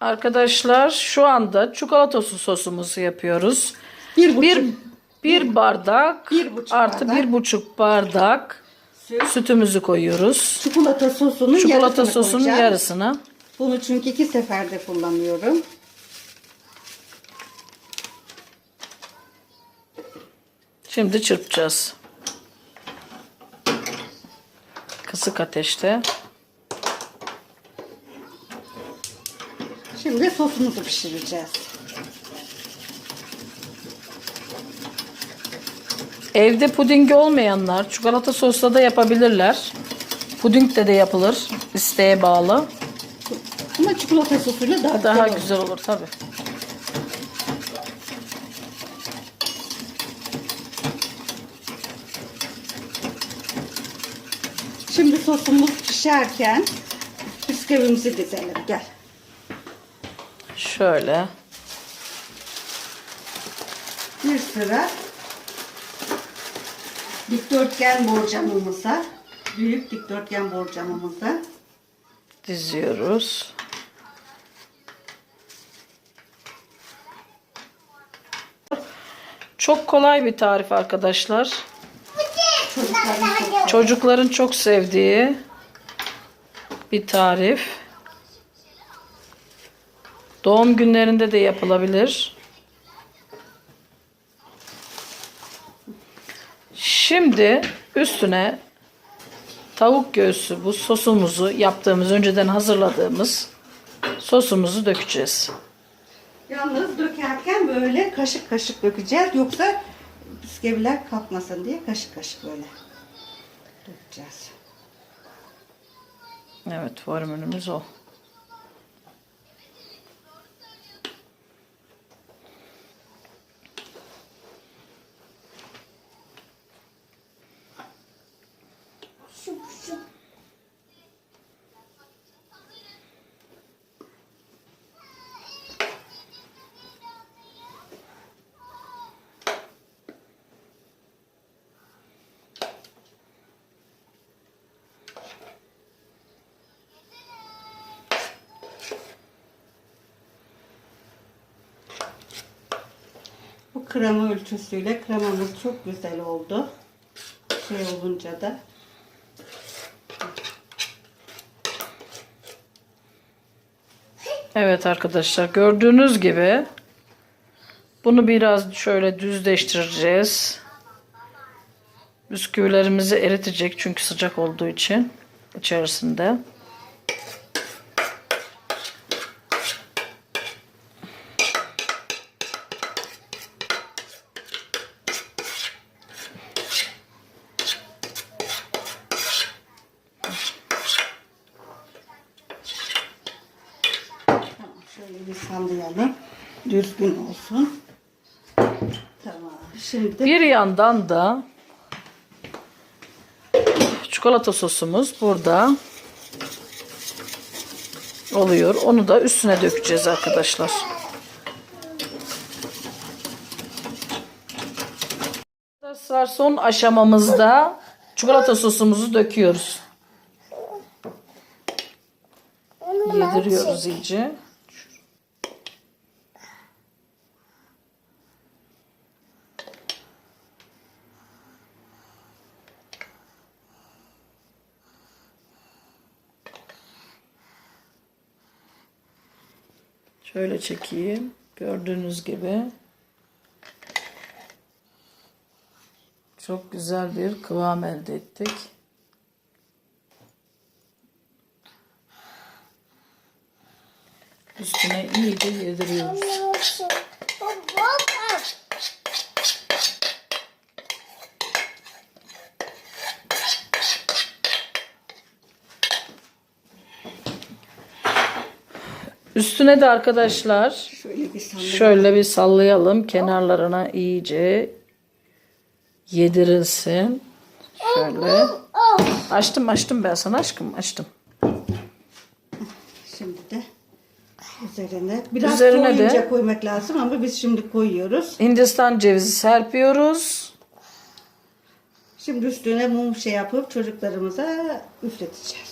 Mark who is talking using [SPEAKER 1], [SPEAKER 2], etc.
[SPEAKER 1] Arkadaşlar şu anda çikolata sosumuzu yapıyoruz.
[SPEAKER 2] Bir buçuk
[SPEAKER 1] Bir, bir bardak
[SPEAKER 2] Bir buçuk
[SPEAKER 1] artı
[SPEAKER 2] bardak.
[SPEAKER 1] bir buçuk bardak
[SPEAKER 2] süt,
[SPEAKER 1] sütümüzü koyuyoruz.
[SPEAKER 2] çikolata sosunun
[SPEAKER 1] Çikolata
[SPEAKER 2] yarısını
[SPEAKER 1] sosunun
[SPEAKER 2] koyacağım.
[SPEAKER 1] yarısını.
[SPEAKER 2] Bunu çünkü iki seferde kullanıyorum.
[SPEAKER 1] Şimdi çırpacağız. Kısık ateşte.
[SPEAKER 2] Şimdi sosumuzu pişireceğiz.
[SPEAKER 1] Evde pudingi olmayanlar çikolata sosla da yapabilirler. Puding de de yapılır. isteğe bağlı.
[SPEAKER 2] Ama çikolata sosuyla daha,
[SPEAKER 1] Daha
[SPEAKER 2] güzel olur.
[SPEAKER 1] güzel olur tabi.
[SPEAKER 2] Şimdi sosumuz pişerken bisküvimizi dizelim. Gel.
[SPEAKER 1] Şöyle.
[SPEAKER 2] Bir sıra dikdörtgen borcamımıza, büyük dikdörtgen borcamımıza
[SPEAKER 1] diziyoruz. Çok kolay bir tarif arkadaşlar. Çocukların çok sevdiği bir tarif. Doğum günlerinde de yapılabilir. Şimdi üstüne tavuk göğsü bu sosumuzu yaptığımız önceden hazırladığımız sosumuzu dökeceğiz.
[SPEAKER 2] Yalnız dökerken böyle kaşık kaşık dökeceğiz. Yoksa bisküviler kalkmasın diye kaşık kaşık böyle dökeceğiz.
[SPEAKER 1] Evet formülümüz o.
[SPEAKER 2] krema ölçüsüyle kremamız çok güzel oldu. Şey olunca da
[SPEAKER 1] Evet arkadaşlar gördüğünüz gibi bunu biraz şöyle düzleştireceğiz. Bisküvilerimizi eritecek çünkü sıcak olduğu için içerisinde.
[SPEAKER 2] Şöyle bir sallayalım. Düzgün olsun. Tamam. Şimdi
[SPEAKER 1] Bir yandan da çikolata sosumuz burada oluyor. Onu da üstüne dökeceğiz arkadaşlar. Arkadaşlar son aşamamızda çikolata sosumuzu döküyoruz. Yediriyoruz iyice. Şöyle çekeyim. Gördüğünüz gibi çok güzel bir kıvam elde ettik. Üstüne iyice yediriyoruz. Üstüne de arkadaşlar
[SPEAKER 2] şöyle bir sallayalım.
[SPEAKER 1] Şöyle bir sallayalım kenarlarına iyice yedirilsin. Şöyle. Açtım açtım ben sana aşkım açtım.
[SPEAKER 2] Şimdi de üzerine biraz
[SPEAKER 1] Üzerine de-
[SPEAKER 2] koymak lazım ama biz şimdi koyuyoruz.
[SPEAKER 1] Hindistan cevizi serpiyoruz.
[SPEAKER 2] Şimdi üstüne mum şey yapıp çocuklarımıza üfleteceğiz.